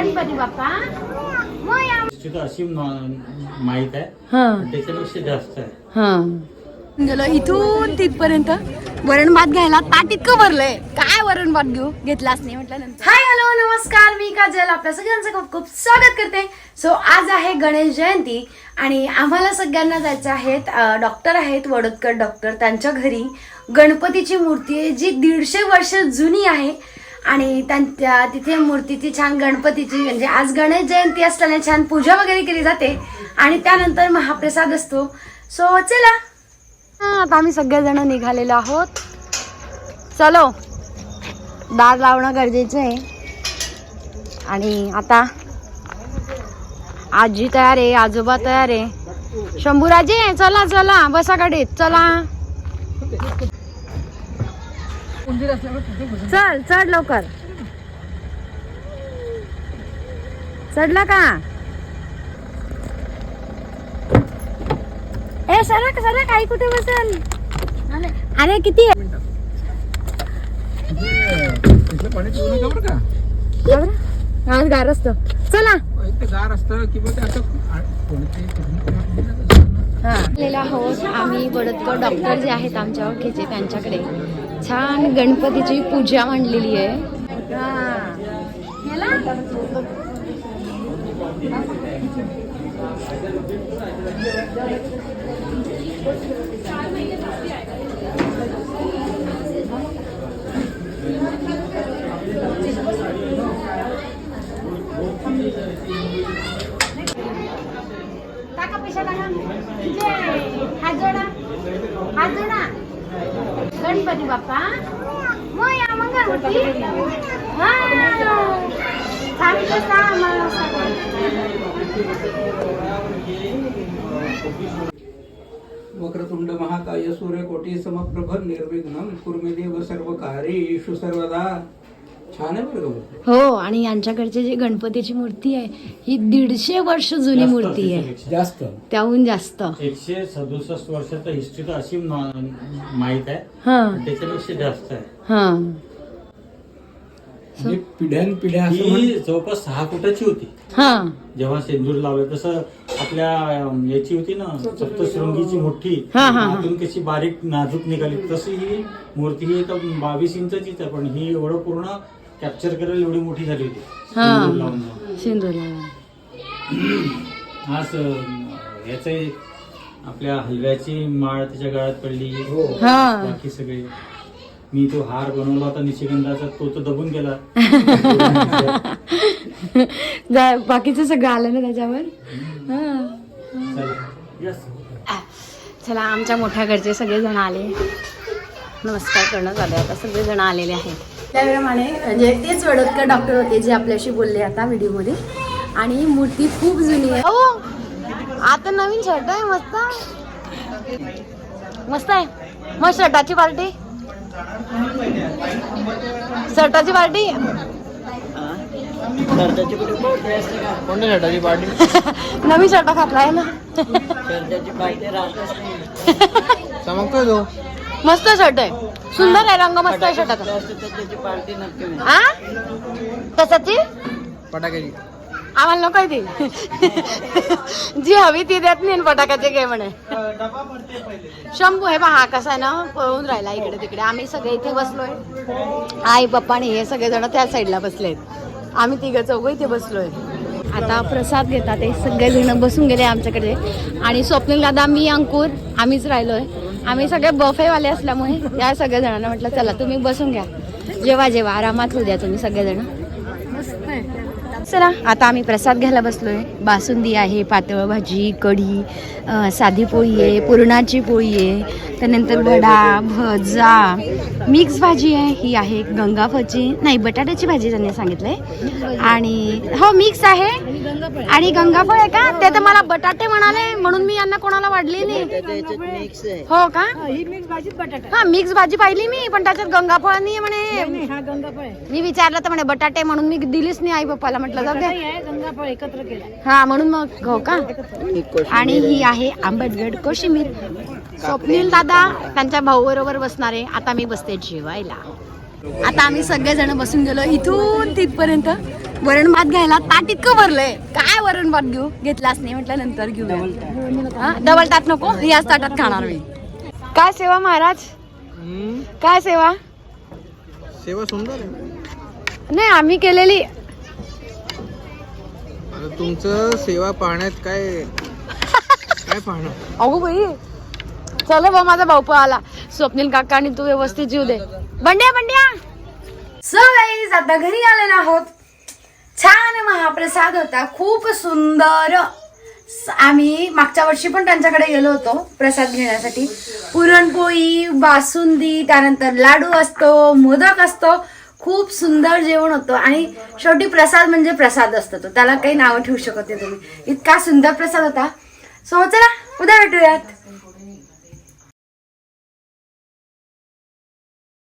गणपती बाप्पा. मोया अशी माहीत आहे. हा. पण त्याच्यापेक्षा जास्त आहे. हा. गेलो इथून तिथपर्यंत वरण भात घ्यायला ताट इतकं भरलंय. काय वरण भात घेऊ? घेतलाच नाही म्हटलं नंतर हाय हॅलो नमस्कार. मी काजल. आपल्या सगळ्यांचं खूप खूप स्वागत करते. सो आज आहे गणेश जयंती आणि आम्हाला सगळ्यांना जायचं आहेत डॉक्टर आहेत वडोदकर डॉक्टर त्यांच्या घरी गणपतीची मूर्ती आहे जी दीडशे वर्ष जुनी आहे. आणि त्यांच्या तिथे मूर्तीची छान गणपतीची म्हणजे आज गणेश जयंती असल्याने छान पूजा वगैरे केली जाते. आणि त्यानंतर महाप्रसाद असतो. सो चला. आता आम्ही सगळेजण निघालेलो आहोत. चलो. दार लावणं गरजेचं आहे. आणि आता आजी तयार आहे आजोबा तयार आहे. शंभूराजे चला चला बसा गाडीत चला. चल चढ लवकर. चढला का? ए सरक सरक आई कुठे बसल? अरे किती? आज गार असतो. चला. गार असतं किंवा आम्ही बडदकर डॉक्टर जे आहेत आमच्या ओळखीचे त्यांच्याकडे. छान गणपतीची पूजा मांडलेली आहे. गणपती बाप्पा? मोया मंगळमूर्ती? हा. सांगितलं का आम्हाला वक्रतुंड महाकाय सूर्यकोटी समप्रभ निर्विघ्नम कुर्मिदेव सर्व कार्येषु सर्वदा. छान आहे बरं का हो आणि यांच्याकडची जी गणपतीची मूर्ती आहे ही दीडशे वर्ष जुनी जास्त मूर्ती आहे. त्याच्यापेक्षा. जास्त. त्याहून जास्त. एकशे सदुसष्ट वर्षाचा हिस्ट्री तर अशी माहीत आहे. हा. पण त्याच्यापेक्षा जास्त आहे. हा. म्हणजे पिढ्यान पिढ्या असं ही जवळपास सहा फुटाची होती. हा. जेव्हा सेंदूर लावलं तसं आपल्या अं, याची होती ना सप्तशृंगीची मोठी हा, हा, हा. आतून कशी बारीक नाजूक निघाली तशी ही मूर्ती ही एका बावीस इंचाचीच आहे पण ही एवढं पूर्ण कॅप्चर करायला एवढी मोठी झाली होती. हा. सेंदूर लावून. लावून. सिंधूला आज याचे आपल्या हलव्याची माळ त्याच्या गळ्यात पडली. हो. हा. बाकी सगळे. मी तो हार बनवला होता निशिगंधाचा. तो तर दबून गेला. जा- बाकीचं सगळं आलं ना त्याच्यावर? हा चला. Yes. चला आमच्या मोठ्या घरचे सगळेजण आले. नमस्कार करणं झालं आता सगळेजण आलेले आहेत. त्याप्रमाणे म्हणजे तेच वडोदकर डॉक्टर होते जे आपल्याशी बोलले आता व्हिडिओमध्ये आणि मूर्ती खूप जुनी आहे. हो आता नवीन शर्ट आहे मस्त. मस्त आहे. मग शर्टाची पार्टी शर्टाची पार्टी कोणत्या शर्टाची पार्टी नवीन शर्ट घातलाय ना. चमकतो तो? मस्त शर्ट आहे. सुंदर आहे रंग मस्त आहे शर्टाचा आ? कशाची? फटाक्याची आम्हाला नको ती. जी हवी ती देत नाही फटाक्याचे घे म्हणे. शंभू हे पहा कसा आहे ना पळून राहिला इकडे तिकडे. आम्ही सगळे इथे बसलोय. आई पप्पा आणि हे सगळे जण त्या साईडला बसलेत. आम्ही तिघं चौघ इथे बसलोय. आता प्रसाद घेतात ते सगळेजण बसून गेले आमच्याकडे. आणि स्वप्नील दादा मी अंकुर आम्हीच राहिलो आहे आम्ही सगळे बफेवाले असल्यामुळे या सगळ्या जणांना म्हटलं चला तुम्ही बसून घ्या. जेव्हा जेव्हा आरामात होऊ द्या तुम्ही सगळेजण. चला आता आम्ही प्रसाद घ्यायला बसलोय. बासुंदी आहे पातळ भाजी कढी साधी पोळी आहे पुरणाची पोळी आहे त्यानंतर वडा भजा. मिक्स भाजी आहे ही आहे गंगाफळची. नाही बटाट्याची भाजी त्यांनी सांगितलंय. आणि हो मिक्स आहे. आणि गंगाफळ आहे का? ते तर मला बटाटे म्हणाले म्हणून मी यांना कोणाला वाढली नाही. हो का? हा मिक्स भाजी पाहिली मी पण त्याच्यात गंगाफळ नाही म्हणे मी विचारलं तर म्हणे बटाटे म्हणून मी दिलीच नाही आई पप्पाला म्हटलं जाऊ दे हा म्हणून मग हो का आणि ही आहे. आंबटगड कोशिंबीर. स्वप्नील दादा त्यांच्या भाऊ बरोबर बसणारे. आता मी बसते जेवायला. आता आम्ही सगळेजण बसून गेलो इथून तिथपर्यंत. वरण भात घ्यायला ताट इतकं भरलंय. काय वरण भात घेऊ? घेतलाच नाही. म्हटलं नंतर घेऊ डबल ताट नको? याच ताटात खाणार मी. काय सेवा महाराज? काय सेवा? सेवा सुंदर आहे. नाही आम्ही केलेली आता तुमचं सेवा पाहण्यात काय काय पाहणं अगो बाई चल बा माझा भाऊ पण आला. स्वप्नील काका आणि तू व्यवस्थित जीव दे. बंड्या बंड्या. सो गाईज आता घरी आलेलो आहोत. छान महाप्रसाद होता खूप सुंदर. स- आम्ही मागच्या वर्षी पण त्यांच्याकडे गेलो होतो प्रसाद घेण्यासाठी. पुरणपोळी बासुंदी त्यानंतर लाडू असतो मोदक असतो. खूप सुंदर जेवण होतं आणि शेवटी प्रसाद म्हणजे प्रसाद असतो तो. त्याला काही नावं ठेवू शकत नाही तुम्ही. इतका सुंदर प्रसाद होता. सो चला उद्या भेटूयात.